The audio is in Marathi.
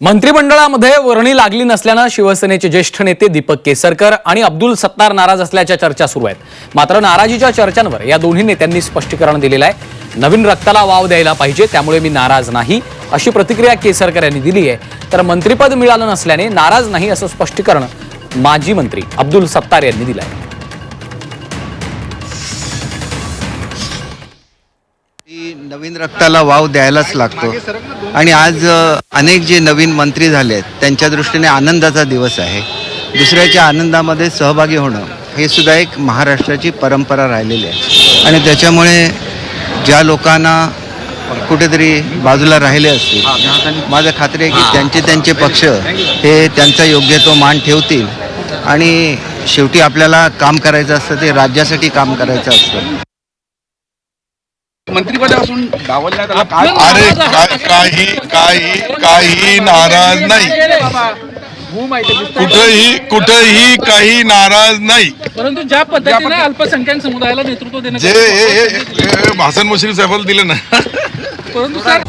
मंत्रिमंडळामध्ये वर्णी लागली नसल्यानं शिवसेनेचे ज्येष्ठ नेते दीपक केसरकर आणि अब्दुल सत्तार नाराज असल्याच्या चर्चा सुरू आहेत. मात्र नाराजीच्या चर्चांवर या दोन्ही नेत्यांनी स्पष्टीकरण दिलेलं आहे. नवीन रक्ताला वाव द्यायला पाहिजे त्यामुळे मी नाराज नाही अशी प्रतिक्रिया केसरकर यांनी दिली आहे. तर मंत्रिपद मिळालं नसल्याने नाराज नाही असं स्पष्टीकरण माजी मंत्री अब्दुल सत्तार यांनी दिलं आहे नवीन रक्ताला वाव द्यायलाच लागतो. आणि आज अनेक जे नवीन मंत्री झाले आहेत त्यांच्या दृष्टीने आनंदाचा दिवस आहे. दुसऱ्याच्या आनंदामध्ये सहभागी होणं हे सुद्धा एक महाराष्ट्राची परंपरा राहिलेली आहे. आणि त्याच्यामुळे ज्या लोकांना कुठेतरी बाजूला राहिले असतील माझं खात्री आहे की त्यांचे त्यांचे पक्ष हे त्यांचा योग्य तो मान ठेवतील. आणि शेवटी आपल्याला काम करायचं असतं ते राज्यासाठी काम करायचं असतं. मंत्रिपदापासून डावलण्यात आला काय अरे काही काही काही नाराज नाही. कुठंही कुठंही काही नाराज नाही. परंतु ज्या पद्धतीने अल्पसंख्याक समुदायाला नेतृत्व जे हे- हे- हे भासन मुश्रीफ दिलं ना. परंतु सर